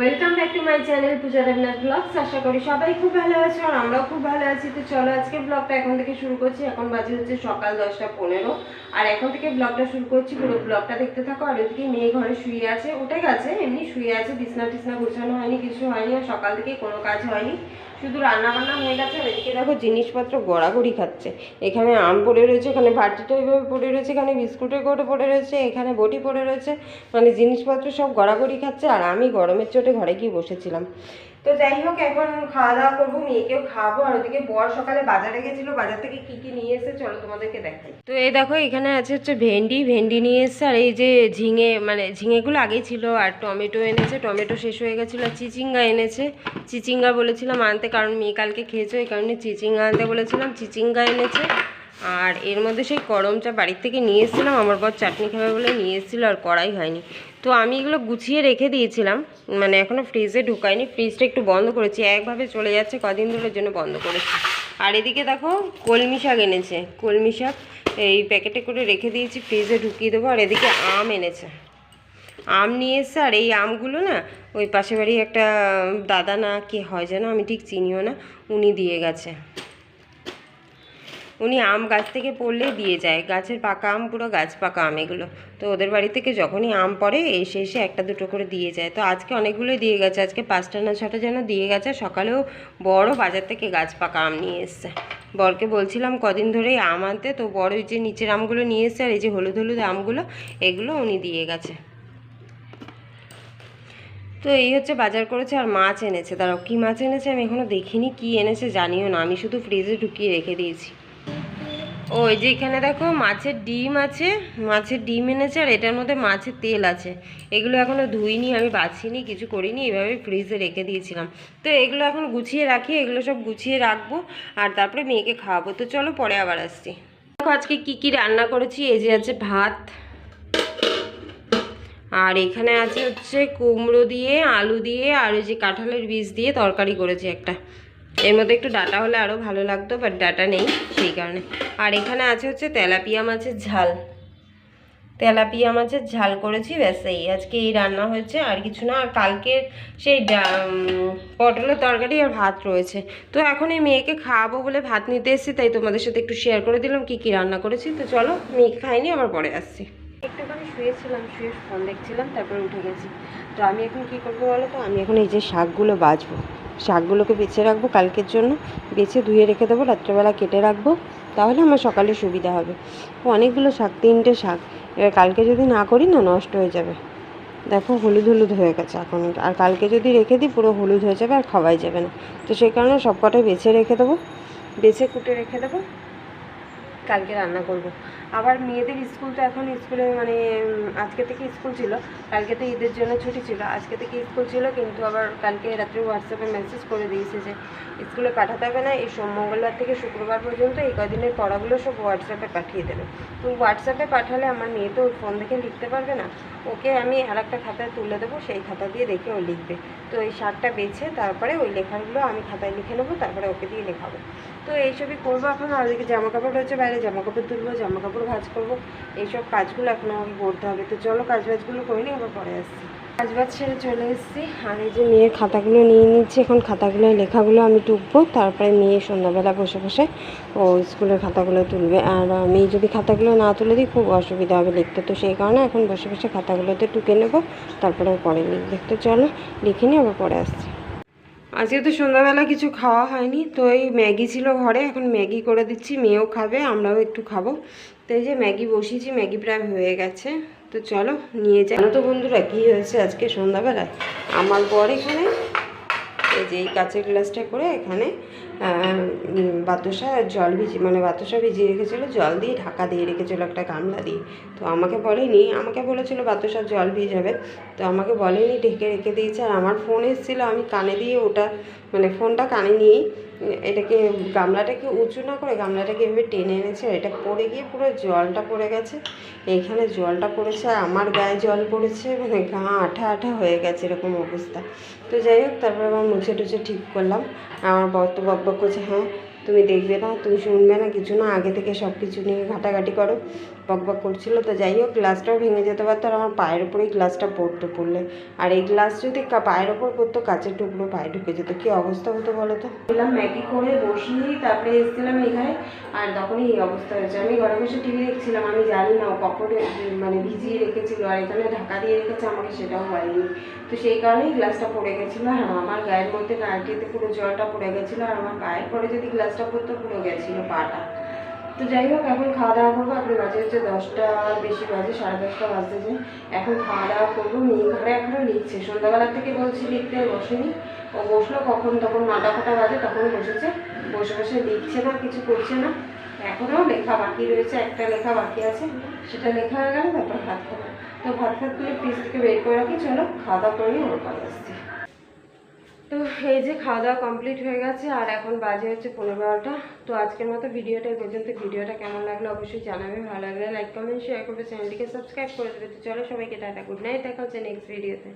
Welcome back to my channel Puja Debnath vlogs আশা করি সবাই খুব ভালো আছে আর আমরাও খুব ভালো আছি। তো চলো আজকে ব্লগটা এখন থেকে শুরু করছি। এখন বাজে হচ্ছে সকাল দশটা পনেরো। আর এখন থেকে ব্লগটা শুরু করছি। পুরো ব্লগটা দেখতে থাকো। আর ওইদিকে মেয়ে ঘরে শুয়ে আছে। উঠে গেছে, এমনি শুয়ে আছে। বিছনা টিছনা গোছানো হয়নি, কিছু হয়নি। আর সকাল থেকে কোনো কাজ হয়নি। শুধু রান্নাবান্না হয়ে গেছে, আর এদিকে দেখো জিনিসপত্র গড়াগড়ি খাচ্ছে। এখানে আম পড়ে রয়েছে, এখানে বাটিটা এইভাবে পড়ে রয়েছে, এখানে বিস্কুটের কোটো পড়ে রয়েছে, এখানে বটি পড়ে রয়েছে। মানে জিনিসপত্র সব গড়াগড়ি খাচ্ছে, আর আমি গরমের চোটে ঘরে গিয়ে বসেছিলাম। তো যাই হোক এখন খাওয়া দাওয়া করব, মেয়েকেও খাওয়াবো, আর ওদিকে বর সকালে বাজারে গেছিল, বাজার থেকে কি কি নিয়ে এসে চলো তোমাদেরকে দেখাই। তো এই দেখো, এখানে আছে হচ্ছে ভেন্ডি ভেন্ডি নিয়ে এসছে, আর এই যে ঝিঙে মানে ঝিঙেগুলো আগেই ছিল, আর টমেটো এনেছে, টমেটো শেষ হয়ে গেছিল, আর চিচিঙ্গা এনেছে। চিচিঙ্গা বলেছিলাম আনতে, কারণ মেয়ে কালকে খেয়েছো এই কারণে চিচিঙ্গা আনতে বলেছিলাম, চিচিঙ্গা এনেছে। আর এর মধ্যে সেই করমচা বাড়ির থেকে নিয়ে এসেছিলাম আমার বর চাটনি খাবে বলে নিয়ে এসেছিল আর করাই হয়নি। তো আমি এগুলো গুছিয়ে রেখে দিয়েছিলাম মানে এখনও ফ্রিজে ঢুকাইনি ফ্রিজটা একটু বন্ধ করেছি, একভাবে চলে যাচ্ছে, কদিন ধরে জন্য বন্ধ করেছি। আর এদিকে দেখো কলমি শাক এনেছে, কলমি শাক এই প্যাকেটে করে রেখে দিয়েছি ফ্রিজে ঢুকিয়ে দেবো, আর এদিকে আম এনেছে। আম নিয়ে এসছে, আর এই আমগুলো না, ওই পাশে বাড়ি একটা দাদা না কে হয় যেন, আমি ঠিক চিনিও না, উনি দিয়ে গেছে। উনি আম গাছ থেকে পড়লে দিয়ে যায়। গাছের পাকা আম, পুরো গাছ পাকা আম এগুলো। তো ওদের বাড়ি থেকে যখনই আম পড়ে, এসে এসে একটা দুটো করে দিয়ে যায়। তো আজকে অনেকগুলোই দিয়ে গেছে। আজকে পাঁচটা না ছটা যেন দিয়ে গেছে। সকালেও বড় বাজার থেকে গাছ পাকা আম নিয়ে এসছে। বরকে বলছিলাম, কদিন ধরেই আম আনতে? তো বড় ওই যে নিচের আমগুলো নিয়ে এসছে আর এই যে হলুদ হলুদ আমগুলো, এগুলো উনি দিয়ে গেছে। তো এই হচ্ছে বাজার করেছে আর মাছ এনেছে। দাঁড়াও, কী মাছ এনেছে আমি এখনও দেখিনি, কি এনেছে জানিও না। আমি শুধু ফ্রিজে ঢুকিয়ে রেখে দিয়েছি। ও এই যে এখানে দেখো মাছের ডিম আছে, মাছের ডিম এনেছে আর এটার মধ্যে মাছের তেল আছে। এগুলো এখনও ধুইনি, আমি বাছিনি, কিছু করিনি, এভাবে ফ্রিজে রেখে দিয়েছিলাম। তো এগুলো এখন গুছিয়ে রাখি, এগুলো সব গুছিয়ে রাখব আর তারপরে মেয়েকে খাওয়াবো। তো চলো পরে আবার আসছি। দেখো আজকে কি কি রান্না করেছি, এই যে আছে ভাত আর এখানে আছে হচ্ছে কুমড়ো দিয়ে, আলু দিয়ে আর ওই যে কাঁঠালের বীজ দিয়ে তরকারি করেছি একটা। এর মধ্যে একটু ডাটা হলে আরও ভালো লাগতো বাট ডাটা নেই সেই কারণে। আর এখানে আছে হচ্ছে তেলাপিয়া মাছের ঝাল। তেলাপিয়া মাছের ঝাল করেছি, ব্যাস এই। আজকে এই রান্না হয়েছে, আর কিছু না, আর কালকে সেই পটলের তরকারি আর ভাত রয়েছে। তো এখন এই মেয়েকে খাওয়াবো বলে ভাত নিতে এসেছি, তাই তোমাদের সাথে একটু শেয়ার করে দিলাম কি কি রান্না করেছি। তো চলো মেয়েকে খাইনি আবার পরে আসছি। একটুখানি শুয়েছিলাম, শুয়ে ফোন দেখছিলাম, তারপরে উঠে গেছি। তো আমি এখন কি করব বলো তো? আমি এখন এই যে শাকগুলো বাছবো শাকগুলোকে বেছে রাখব কালকের জন্য। বেছে ধুয়ে রেখে দেবো, রাত্রেবেলা কেটে রাখব। তাহলে আমার সকালে সুবিধা হবে। অনেকগুলো শাক, তিনটে শাক। এবার কালকে যদি না করি না, নষ্ট হয়ে যাবে। দেখো হলুদ হলুদ হয়ে গেছে এখন। আর কালকে যদি রেখে দিই, পুরো হলুদ হয়ে যাবে আর খাওয়াই যাবে না। তো সেই কারণে সব কটাই বেছে রেখে দেবো। বেছে কুটে রেখে দেবো। কালকে রান্না করব। আবার মেয়েদের স্কুল তো এখন স্কুলে মানে আজকে থেকে স্কুল ছিল। কালকে তো ঈদের জন্য ছুটি ছিল। আজকে থেকে স্কুল ছিল, কিন্তু আবার কালকে রাত্রে হোয়াটসঅ্যাপে মেসেজ করে দিয়েছে যে, স্কুলে পাঠাতে হবে না। এই সোম মঙ্গলবার থেকে শুক্রবার পর্যন্ত এই কদিনের পড়াগুলো সব হোয়াটসঅ্যাপে পাঠিয়ে দেবে। তো হোয়াটসঅ্যাপে পাঠালে আমার মেয়ে তো ফোন দেখে লিখতে পারবে না। ওকে আমি আর একটা খাতায় তুলে দেবো, সেই খাতা দিয়ে দেখে ও লিখবে। তো এই শার্টটা বেছে তারপরে ওই লেখাগুলো আমি খাতায় লিখে নেব, তারপরে ওকে দিয়ে লেখাবো। তো এইসবই করব এখন। আর ওদিকে জামা কাপড় রয়েছে বাইরে জামা কাপড় তুলবো জামা কাপড় ভাজ করব। এইসব কাজগুলো এখন আমাকে করতে হবে। তো চলো কাজ বাজগুলো করে নিই, আবার পরে আসছি। কাজ বাজ ছেড়ে চলে এসেছি। আর এই যে মেয়ের খাতাগুলো নিয়ে নিচ্ছি, এখন খাতাগুলো লেখাগুলো আমি টুকবো। তারপরে মেয়ে সন্ধ্যাবেলা বসে বসে ও স্কুলের খাতাগুলো তুলবে। আর আমি যদি খাতাগুলো না তুলে দিই, খুব অসুবিধা হবে লিখতে। তো সেই কারণে এখন বসে বসে খাতাগুলোতে টুকে নেব, তারপরে পরে লিখবে। তো চলো, লিখে নিই, আবার পরে আসছি। আজকে তো সন্ধ্যাবেলা কিছু খাওয়া হয়নি, তো এই ম্যাগি ছিল ঘরে, এখন ম্যাগি করে দিচ্ছি, মেয়েও খাবে, আমরাও একটু খাব। তো এই যে ম্যাগি বসিয়েছি, ম্যাগি প্রায় হয়ে গেছে, তো চলো নিয়ে যাই। তো বন্ধুরা, কী হয়েছে আজকে সন্ধ্যাবেলায়? আমার পর এখানে এই যে এই কাঁচের গ্লাসটা করে এখানে বাতাসা জল ভিজিয়ে মানে বাতাসা ভিজিয়ে রেখেছিলো, জল দিয়ে ঢাকা দিয়ে রেখেছিলো একটা গামলা দিয়ে। তো আমাকে বলেনি, আমাকে বলেছিল বাতাসার জল ভিজাবে। তো আমাকে বলেনি, ঢেকে রেখে দিয়েছে। আর আমার ফোন এসেছিল, আমি কানে দিয়ে ওটা মানে ফোনটা কানে নিয়েই এটাকে গামলাটাকে উঁচু না করে গামলাটাকে এভাবে টেনে এনেছে, আর এটা পড়ে গিয়ে পুরো জলটা পড়ে গেছে। এখানে জলটা পড়েছে আর আমার গায়ে জল পড়েছে মানে গা আঠা আঠা হয়ে গেছে এরকম অবস্থা। তো যাই হোক, তারপর আমার মুছে টুছে ঠিক করলাম। আমার বর তো বক বক করছে হ্যাঁ তুমি দেখবে না, তুমি শুনবে না, কিছু না, আগে থেকে সব কিছু নিয়ে ঘাটাঘাটি করো বকবক করছিল। তো যাই হোক গ্লাসটাও ভেঙে যেতে পারতো আর আমার পায়ের উপরেই গ্লাসটা পড়তো, পড়লে। আর এই গ্লাস যদি পায়ের ওপর পড়তো, কাচের টুকরো পায়ে ঢুকে যেত। কী অবস্থা হতো বলো তো? বললাম ম্যাগি করে বসিয়ে তারপরে এসেছিলাম এখানে। আর তখনই এই অবস্থা হয়েছে। আমি ঘরে বসে টিভি দেখছিলাম, আমি জানি না ও কখন মানে ভিজিয়ে রেখেছিল আর এখানে ঢাকা দিয়ে রেখেছে, আমাকে সেটাও হয়নি। তো সেই কারণেই গ্লাসটা পড়ে গেছিল। আর আমার গায়ের মধ্যে নাইটিতে পুরো জলটা পড়ে গেছিল। আর আমার পায়ের পরে যদি গ্লাসটা পড়তো পুরো গেছিল পাটা। তো যাই হোক, এখন খাওয়া দাওয়া করব। আপনি বাজে হচ্ছে দশটা বেশি বাজে সাড়ে দশটা বাজতেছে এখন খাওয়া দাওয়া করব মেয়ে ঘরে এখনও লিখছে সন্ধ্যাবেলার থেকে বলছি লিখতে বসেনি। ও বসল কখন তখন নটা ফটা বাজে, তখন বসেছে। বসে বসে লিখছে না, কিছু করছে না। এখনও লেখা বাকি রয়েছে, একটা লেখা বাকি আছে। সেটা লেখা হয়ে গেলে তারপর ভাত খাব। তো ভাত ফাত তুলে ফ্রিজ থেকে বের করে রাখি, চলো খাওয়া দাওয়া করে নিই ওর পরে আসছি। তো এই যে খাওয়া দাওয়া কমপ্লিট হয়ে গেছে, আর এখন বাজে হচ্ছে পনেরো বারোটা। তো আজকের মতো ভিডিওটা পর্যন্ত। ভিডিওটা কেমন লাগল অবশ্যই জানাবে। ভালো লাগলে লাইক, কমেন্ট শেয়ার করবে। চ্যানেলটিকে সাবস্ক্রাইব করে দেবে। তো চলো সবাইকে টাটা গুড নাইট দেখা হচ্ছে নেক্সট ভিডিওতে